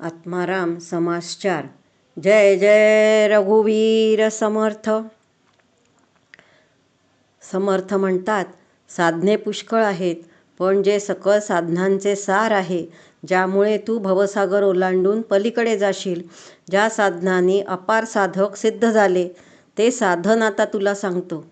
आत्माराम समाश्चार जय जय रघुवीर समर्थ. समर्थ म्हणतात साधने पुष्कळ आहेत पण जे सकळ साधनांचे सार आहे ज्यामुळे तू भवसागर ओलांडून पलीकडे जाशील ज्या साधनाने अपार साधक सिद्ध झाले ते साधन आता तुला सांगतो.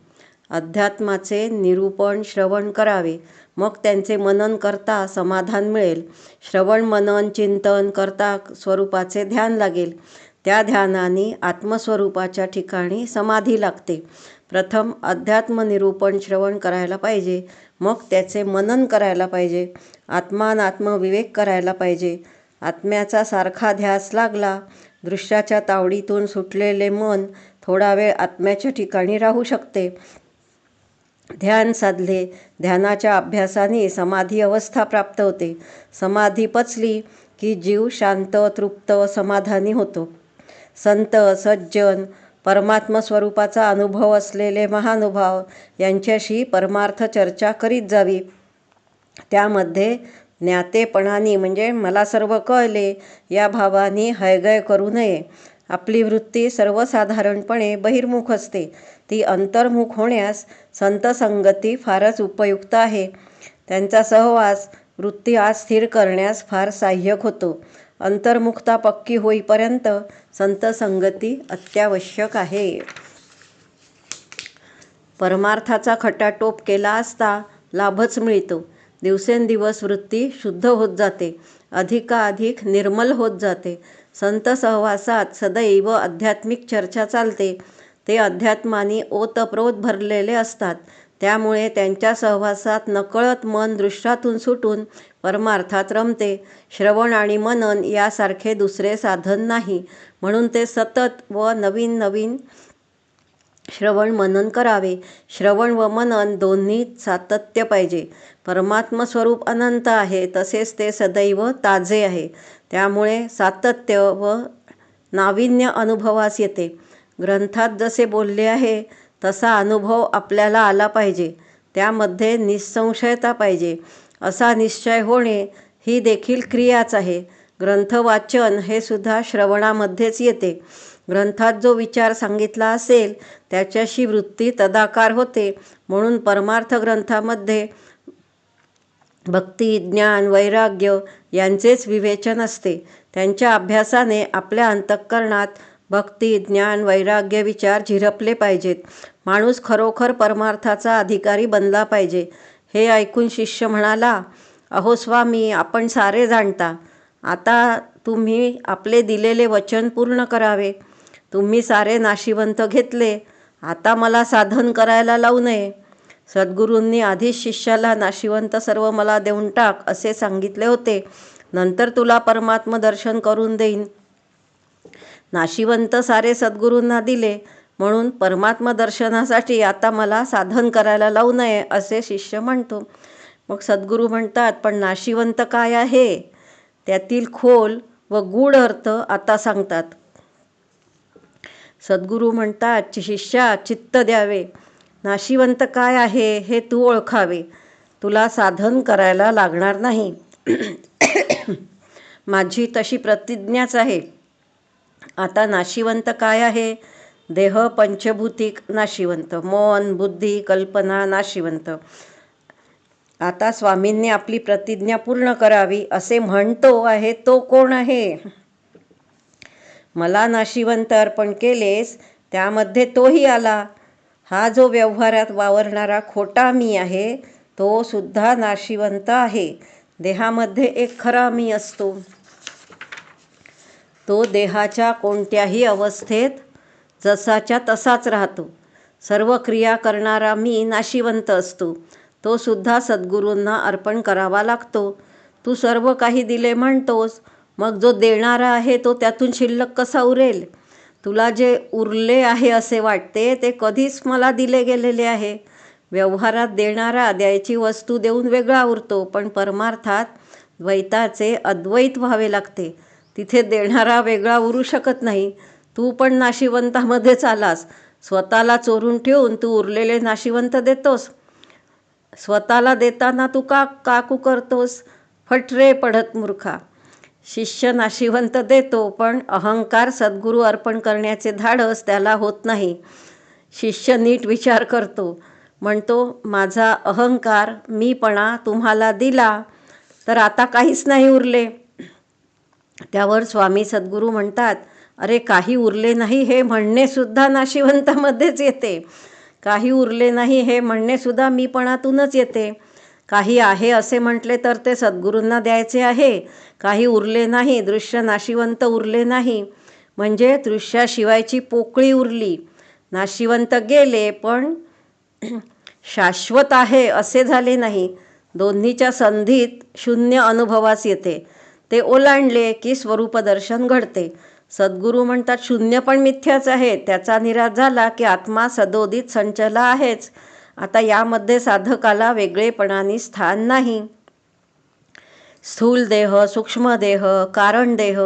अध्यात्माचे निरूपण श्रवण करावे. मग त्यांचे मनन करता समाधान मिळेल. श्रवण मनन चिंतन करता स्वरूपाचे ध्यान लागेल. त्या ध्यानाने आत्मस्वरूपाच्या ठिकाणी समाधी लागते. प्रथम अध्यात्म निरूपण श्रवण करायला पाहिजे. मग त्याचे मनन करायला पाहिजे. आत्मान आत्मविवेक करायला पाहिजे. आत्म्याचा सारखा ध्यास लागला. दृश्याच्या तावडीतून सुटलेले मन थोडा वेळ आत्म्याच्या ठिकाणी राहू शकते. ध्यान साधले. ध्यानाच्या अभ्यासाने समाधी अवस्था प्राप्त होते. समाधी पचली की जीव शांत तृप्त समाधानी होतो. संत सज्जन परमात्म स्वरूपाचा अनुभव असलेले महानुभाव यांच्याशी परमार्थ चर्चा करीत जावी. त्यामध्ये ज्ञातेपणाने म्हणजे मला सर्व कळले या भावाने हयगय करू नये. आपली वृत्ती सर्वसाधारणपणे बहिर्मुख असते. ती अंतर्मुख होण्यास संत संगती फारच उपयुक्त आहे. त्यांचा सहवास वृत्ती आज स्थिर करण्यास फार सहाय्यक होतो. अंतर्मुखता पक्की होईपर्यंत संत संगती अत्यावश्यक आहे. परमार्थाचा खटाटोप केला असता लाभच मिळतो. दिवसेंदिवस वृत्ती शुद्ध होत जाते. अधिकाधिक निर्मल होत जाते. संत सहवासात सदैव आध्यात्मिक चर्चा चालते. ते अध्यात्माने ओतप्रोत भरलेले असतात. त्यामुळे त्यांच्या सहवासात नकळत मन दृश्यातून सुटून परमार्थात रमते. श्रवण आणि मनन यासारखे दुसरे साधन नाही. म्हणून ते सतत व नवीन नवीन श्रवण मनन करावे. श्रवण व मनन दोन्ही सातत्य पाहिजे. परमात्म स्वरूप अनंत आहे तसेच ते सदैव ताजे आहे. त्यामुळे सातत्य व नाविन्य अनुभवास येते. ग्रंथात जसे बोलले आहे तसा अनुभव आपल्याला आला पाहिजे. त्यामध्ये निसंशयता पाहिजे. असा निश्चय होणे ही देखील क्रियाच आहे. ग्रंथवाचन हे सुद्धा श्रवणामध्येच येते. ग्रंथात जो विचार सांगितला असेल त्याच्याशी वृत्ती तदाकार होते. म्हणून परमार्थ ग्रंथामध्ये भक्ती ज्ञान वैराग्य यांचेच विवेचन असते. त्यांच्या अभ्यासाने आपल्या अंतःकरणात भक्ती ज्ञान वैराग्य विचार झिरपले पाहिजेत. माणूस खरोखर परमार्थाचा अधिकारी बनला पाहिजे. हे ऐकून शिष्य म्हणाला अहो स्वामी आपण सारे जाणता. आता तुम्ही आपले दिलेले वचन पूर्ण करावे. तुम्ही सारे नाशिवंत घेतले. आता मला साधन करायला लावू नये. सद्गुरूंनी आधीच शिष्याला नाशिवंत सर्व मला देऊन टाक असे सांगितले होते. नंतर तुला परमात्म दर्शन करून देईन. नाशिवंत सारे सद्गुरूंना दिले. म्हणून परमात्म दर्शनासाठी आता मला साधन करायला लावू नये असे शिष्य म्हणतो. मग सद्गुरू म्हणतात पण नाशिवंत काय आहे? त्यातील खोल व गूढ अर्थ आता सांगतात. सद्गुरू म्हणतात शिष्या चित्त द्यावे. नाशिवंत काय आहे हे तू ओळखावे. तुला साधन करायला लागणार नाही. माझी तशी प्रतिज्ञाच आहे. आता नाशिवंत काय आहे? देह पंचभूतिक नाशिवंत. मन बुद्धी कल्पना नाशिवंत. आता स्वामींनी आपली प्रतिज्ञा पूर्ण करावी असे म्हणतो आहे तो कोण आहे? मला नाशिवंत अर्पण केलेस त्यामध्ये तोही आला. हा जो व्यवहारात वावरणारा खोटा मी आहे तो सुद्धा नाशिवंत आहे. देहामध्ये एक खरा मी असतो. तो देहाच्या कोणत्याही अवस्थेत जसाच्या तसाच राहतो. सर्व क्रिया करणारा मी नाशिवंत असतो. तो सुद्धा सद्गुरूंना अर्पण करावा लागतो. तू सर्व काही दिले म्हणतोस मग जो देणारा आहे तो त्यातून शिल्लक कसा उरेल? तुला जे उरले आहे असे वाटते ते कधीच मला दिले गेलेले आहे. व्यवहारात देणारा द्यायची वस्तू देऊन वेगळा उरतो पण परमार्थात द्वैताचे अद्वैत व्हावे लागते. तिथे देणारा वेगळा उरू शकत नाही. तू पण नाशिवंतामध्येच आलास स्वतःला चोरून ठेवून तू उरलेले नाशिवंत देतोस. स्वतःला देताना तू का काकू करतोस? फटरे पडत मूर्खा. शिष्य नाशिवंत देतो पण अहंकार सद्गुरू अर्पण करण्याचे धाडस त्याला होत नाही. शिष्य नीट विचार करतो म्हणतो माझा अहंकार मीपणा तुम्हाला दिला तर आता काहीच नाही उरले. त्यावर स्वामी सद्गुरू म्हणतात अरे काही उरले नाही हे म्हणणेसुद्धा नाशिवंतामध्येच येते. काही उरले नाही हे म्हणणेसुद्धा मीपणातूनच येते. काही आहे असे म्हटले तर ते सद्गुरूंना द्यायचे आहे. काही उरले नाही दृश्य नाशिवंत उरले नाही. म्हणजे दृश्याशिवायची पोकळी उरली. नाशिवंत गेले पण शाश्वत आहे असे झाले नाही. दोन्हीच्या संधीत शून्य अनुभवास येते. ते ओलांडले की स्वरूपदर्शन घडते. सद्गुरू म्हणतात शून्य पण मिथ्याच आहे. त्याचा निराश झाला की आत्मा सदोदित संचला आहेच. आता यामध्ये साधकाला वेगळेपणाने स्थान नाही. स्थूल देह सूक्ष्म देह कारण देह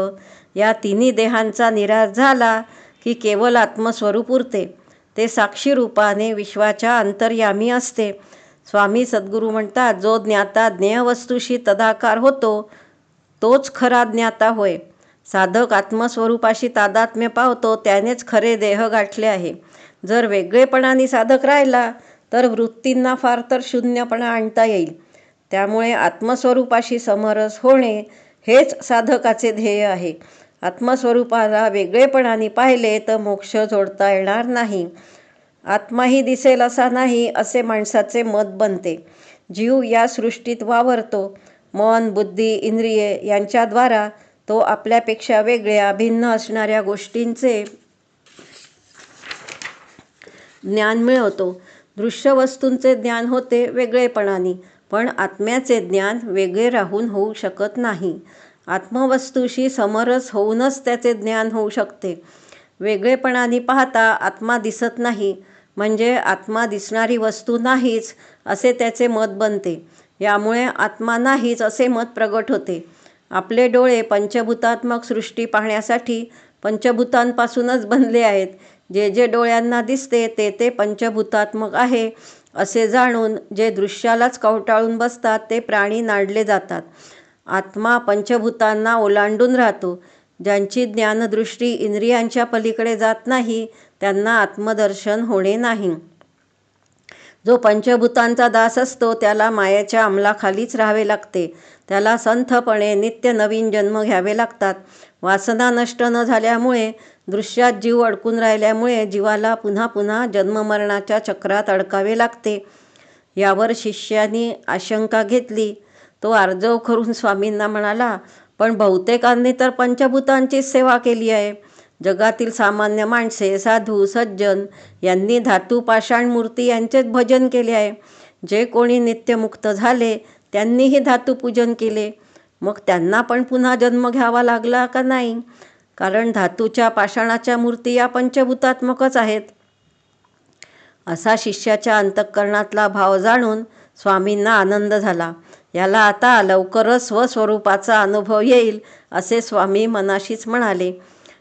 या तिन्ही देहांचा निराश झाला की केवळ आत्मस्वरूप उरते. ते साक्षी रूपाने विश्वाच्या अंतर्यामी असते. स्वामी सद्गुरू म्हणतात जो ज्ञाता ज्ञेयवस्तूशी तदाकार होतो तोच खरा ज्ञाता होय. साधक आत्मस्वरूपाशी तादात्म्य पावतो त्यानेच खरे देह गाठले आहे. जर वेगळेपणाने साधक राहिला तर वृत्तींना फार तर शून्यपणा आणता येईल. त्यामुळे आत्मस्वरूपाशी समरस होणे हेच साधकाचे ध्येय आहे. आत्मस्वरूपाला वेगळेपणाने पाहिले तर मोक्ष जोडता येणार नाही. आत्माही दिसेल असा नाही असे माणसाचे मत बनते. जीव या सृष्टीत वावरतो. मन बुद्धी इंद्रिये यांच्याद्वारा तो आपल्यापेक्षा वेगळ्या भिन्न असणाऱ्या गोष्टींचे ज्ञान मिळवतो. दृश्य वस्तूंचे ज्ञान होते वेगळेपणाने पण आत्म्याचे ज्ञान वेगळे राहून होऊ शकत नाही. आत्मवस्तूशी समरस होऊनच त्याचे ज्ञान होऊ शकते. वेगळेपणाने पाहता आत्मा दिसत नाही म्हणजे आत्मा दिसणारी वस्तू नाहीच असे त्याचे मत बनते. यामुळे आत्मा नाहीच असे मत प्रगट होते. आपले डोळे पंचभूतात्मक सृष्टी पाहण्यासाठी पंचभूतांपासूनच बनले आहेत. जे जे डोळ्यांना दिसते ते ते पंचभूतात्मक आहे असे जाणून जे दृश्यालाच कवटाळून बसतात ते प्राणी नाडले जातात. आत्मा पंचभूतांना ओलांडून राहतो. ज्यांची ज्ञानदृष्टी इंद्रियांच्या पलीकडे जात नाही त्यांना आत्मदर्शन होणे नाही. जो पंचभूतांचा दास असतो त्याला मायाच्या अंमलाखालीच राहावे लागते. त्याला संथपणे नित्य नवीन जन्म घ्यावे लागतात. वासना नष्ट न झाल्यामुळे दृश्यात जीव अडकून राहिल्यामुळे जीवाला पुन्हा पुन्हा जन्ममरणाच्या चक्रात अडकावे लागते. यावर शिष्यानी आशंका घेतली. तो आर्जव करून स्वामींना म्हणाला पण बहुतेकांनी तर पंचभूतांचीच सेवा केली आहे. जगातील सामान्य माणसे साधू सज्जन यांनी धातू पाषाण मूर्ती यांचेच भजन केले आहे. जे कोणी नित्यमुक्त झाले त्यांनीही धातूपूजन केले. मग त्यांना पण पुन्हा जन्म घ्यावा लागला का नाही? कारण धातूच्या पाषाणाच्या मूर्ती या पंचभूतात्मकच आहेत. असा शिष्याच्या अंतःकरणातला भाव जाणून स्वामींना आनंद झाला. याला आता लवकरच स्वस्वरूपाचा अनुभव येईल असे स्वामी मनाशीच म्हणाले.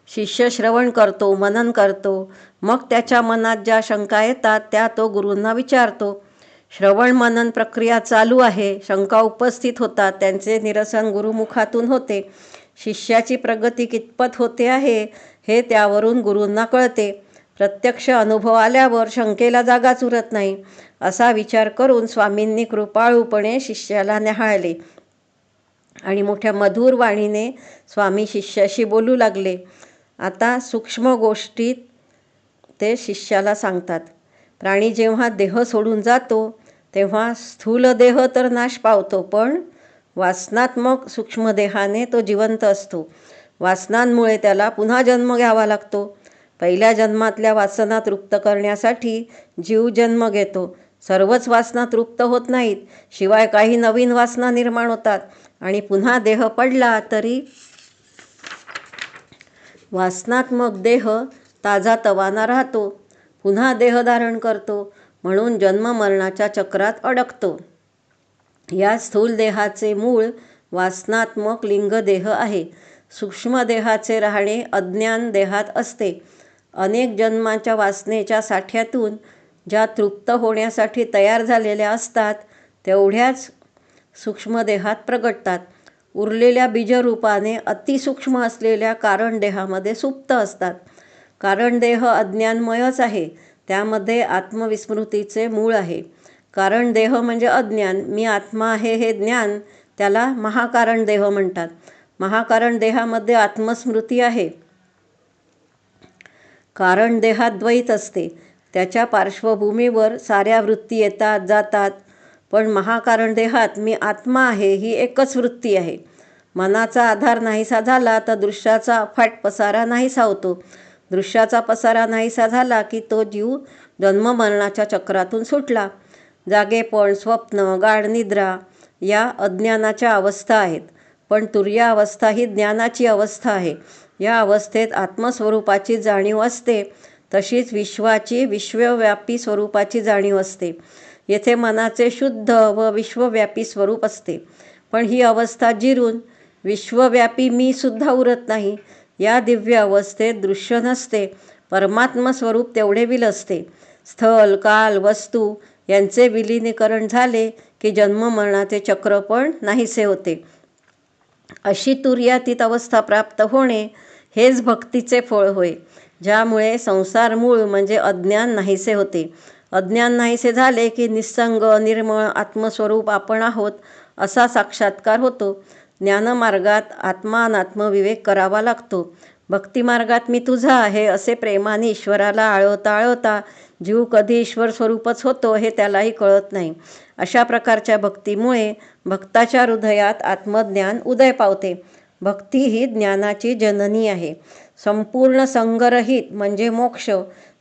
शिष्य श्रवण करतो मनन करतो. मग त्याच्या मनात ज्या शंका येतात त्या तो गुरूंना विचारतो. श्रवण मनन प्रक्रिया चालू आहे. शंका उपस्थित होतात. त्यांचे निरसन गुरुमुखातून होते. शिष्याची प्रगती कितपत होते आहे हे त्यावरून गुरूंना कळते. प्रत्यक्ष अनुभव आल्यावर शंकेला जागाच उरत नाही असा विचार करून स्वामींनी कृपाळूपणे शिष्याला न्याहाळले. आणि मोठ्या मधुर वाणीने स्वामी शिष्याशी बोलू लागले. आता सूक्ष्म गोष्टीत ते शिष्याला सांगतात प्राणी जेव्हा देह सोडून जातो तेव्हा स्थूल देह तर नाश पावतो पण वासनात्मक सूक्ष्मदेहाने तो जिवंत असतो. वासनांमुळे त्याला पुन्हा जन्म घ्यावा लागतो. पहिल्या जन्मातल्या वासना तृप्त करण्यासाठी जीव जन्म घेतो. सर्वच वासना तृप्त होत नाहीत शिवाय काही नवीन वासना निर्माण होतात. आणि पुन्हा देह पडला तरी वासनात्मक देह ताजा तवाना राहतो. पुन्हा देह धारण करतो म्हणून जन्ममरणाच्या चक्रात अडकतो. या स्थूलदेहाचे मूळ वासनात्मक लिंगदेह आहे. सूक्ष्मदेहाचे राहणे अज्ञान देहात असते. अनेक जन्माच्या वासनेच्या साठ्यातून ज्या तृप्त होण्यासाठी तयार झालेल्या असतात तेवढ्याच सूक्ष्मदेहात प्रगटतात. उरलेल्या बीजरूपाने अतिसूक्ष्म असलेल्या कारणदेहामध्ये सुप्त असतात. कारणदेह अज्ञानमयच आहे. त्यामध्ये आत्मविस्मृतीचे मूळ आहे. कारण देह म्हणजे अज्ञान. मी आत्मा आहे हे ज्ञान त्याला महाकारण देह म्हणतात. महाकारण देहामध्ये आत्मस्मृती आहे. कारण देहात द्वैत असते. त्याच्या पार्श्वभूमीवर साऱ्या वृत्ती येतात जातात. पण महाकारण देहात मी आत्मा आहे ही एकच वृत्ती आहे. मनाचा आधार नाहीसा झाला तर दृश्याचा अफाट पसारा नाहीसा होतो. दृश्याचा पसारा नाहीसा झाला की तो जीव जन्ममरणाच्या चक्रातून सुटला. जागेपण स्वप्न गाढ निद्रा या अज्ञानाच्या अवस्था आहेत. पण तुर्या अवस्था ही ज्ञानाची अवस्था आहे. या अवस्थेत आत्मस्वरूपाची जाणीव असते तशीच विश्वाची विश्वव्यापी स्वरूपाची जाणीव असते. येथे मनाचे शुद्ध व विश्वव्यापी स्वरूप असते. पण ही अवस्था जिरून विश्वव्यापी मी सुद्धा उरत नाही. या दिव्य अवस्थेत दृश्य नसते. परमात्म स्वरूप तेवढे विलसते. स्थल काल वस्तू यांचे विलिनीकरण झाले की जन्ममरणाचे चक्र पण नाहीसे होते. अशी तुर्यातीत अवस्था प्राप्त होणे हेच भक्तीचे फळ होय ज्यामुळे संसार मूळ म्हणजे अज्ञान नाहीसे होते. अज्ञान नाहीसे झाले की निस्संग निर्मळ आत्मस्वरूप आपण आहोत असा साक्षात्कार होतो. ज्ञानमार्गात आत्मानात्मविवेक करावा लागतो. भक्तिमार्गात मी तुझा आहे असे प्रेमाने ईश्वराला आळवता आळवता जीव कधी ईश्वर स्वरूपच होतो हे त्यालाही कळत नाही. अशा प्रकारच्या भक्तीमुळे भक्ताच्या हृदयात आत्मज्ञान उदय पावते. भक्ती ही ज्ञानाची जननी आहे. संपूर्ण संगरहित म्हणजे मोक्ष.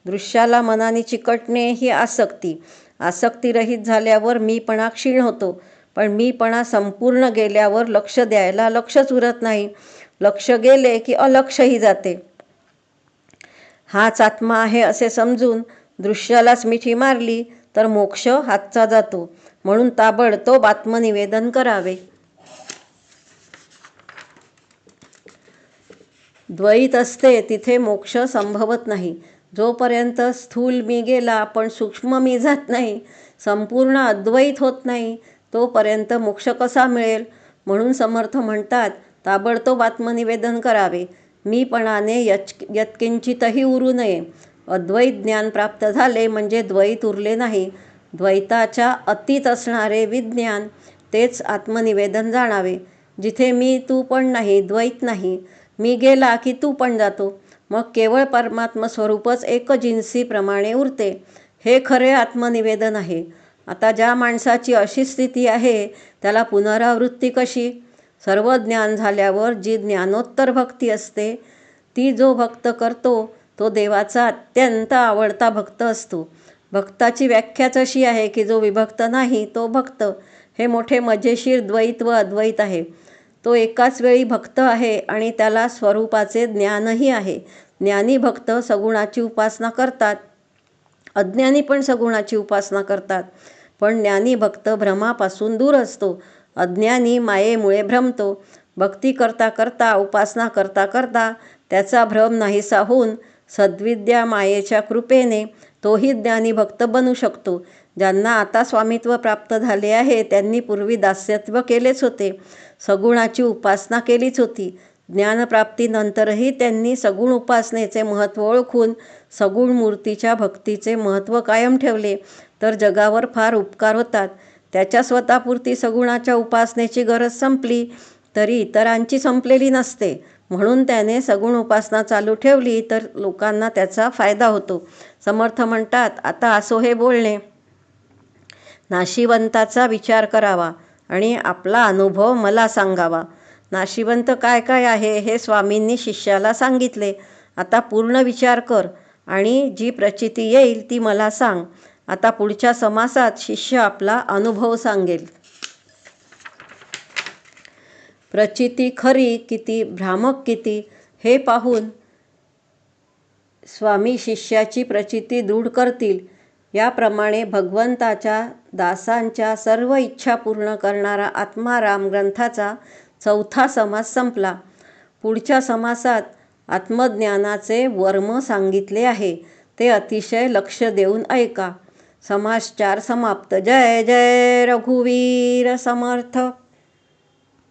दृश्याला मनाने चिकटणे ही आसक्ती. आसक्तीरहित झाल्यावर मीपणा क्षीण होतो. पण मीपणा संपूर्ण गेल्यावर लक्ष द्यायला लक्षच उरत नाही. लक्ष गेले की अलक्षही जाते. हाच आत्मा आहे असे समजून दृश्यालाच मिठी मारली तर मोक्ष हातचा जातो. म्हणून ताबडतोब आत्मनिवेदन करावे. द्वैत असते तिथे मोक्ष संभवत नाही. जोपर्यंत स्थूल मी गेला पण सूक्ष्म मी जात नाही संपूर्ण अद्वैत होत नाही तोपर्यंत मोक्ष कसा मिळेल? म्हणून समर्थ म्हणतात ताबडतोब आत्मनिवेदन करावे. मीपणाने यच यत्किंचितही उरू नये. अद्वैत ज्ञान प्राप्त झाले म्हणजे द्वैत उरले नाही. द्वैताच्या अतीत असणारे विज्ञान तेच आत्मनिवेदन जाणावे. जिथे मी तू पण नाही द्वैत नाही. मी गेला की तू पण जातो. मग केवळ परमात्म स्वरूपच एकजिन्सीप्रमाणे उरते. हे खरे आत्मनिवेदन आहे. आता ज्या माणसाची अशी स्थिती आहे त्याला पुनरावृत्ती कशी? सर्व ज्ञान झाल्यावर जी ज्ञानोत्तर भक्ती असते ती जो भक्त करतो तो देवाचा अत्यंत आवडता भक्त असतो. भक्ताची व्याख्याच अशी आहे की जो विभक्त नाही तो भक्त. हे मोठे मजेशीर द्वैत व अद्वैत आहे. तो एकाच वेळी भक्त आहे आणि त्याला स्वरूपाचे ज्ञानही आहे. ज्ञानी भक्त सगुणाची उपासना करतात. अज्ञानी पण सगुणाची उपासना करतात. पण ज्ञानी भक्त भ्रमापासून दूर असतो. अज्ञानी मायेमुळे भ्रमतो. भक्ती करता करता उपासना करता करता त्याचा भ्रम नाहीसा होऊन सद्विद्या मायेच्या कृपेने तोही ज्ञानी भक्त बनू शकतो. ज्यांना आता स्वामित्व प्राप्त झाले आहे त्यांनी पूर्वी दास्यत्व केलेच होते. सगुणाची उपासना केलीच होती. ज्ञानप्राप्तीनंतरही त्यांनी सगुण उपासनेचे महत्त्व ओळखून सगुण मूर्तीच्या भक्तीचे महत्त्व कायम ठेवले. तर जगावर फार उपकार होतात. त्याच्या स्वतःपुरती सगुणाच्या उपासनेची गरज संपली तरी इतरांची संपलेली नसते. म्हणून त्याने सगुण उपासना चालू ठेवली तर लोकांना त्याचा फायदा होतो. समर्थ म्हणतात आता असो हे बोलणे. नाशिवंताचा विचार करावा आणि आपला अनुभव मला सांगावा. नाशिवंत काय काय आहे हे स्वामींनी शिष्याला सांगितले. आता पूर्ण विचार कर आणि जी प्रचिती येईल ती मला सांग. आता पुढच्या समासात शिष्य आपला अनुभव सांगेल. प्रचिती खरी किती भ्रामक किती हे पाहून स्वामी शिष्याची प्रचिती दृढ करतील. याप्रमाणे भगवंताच्या दासांच्या सर्व इच्छा पूर्ण करणारा आत्माराम ग्रंथाचा चौथा समास संपला. पुढच्या समासात आत्मज्ञानाचे वर्म सांगितले आहे. ते अतिशय लक्ष देऊन ऐका. समास चार समाप्त. जय जय रघुवीर समर्थ.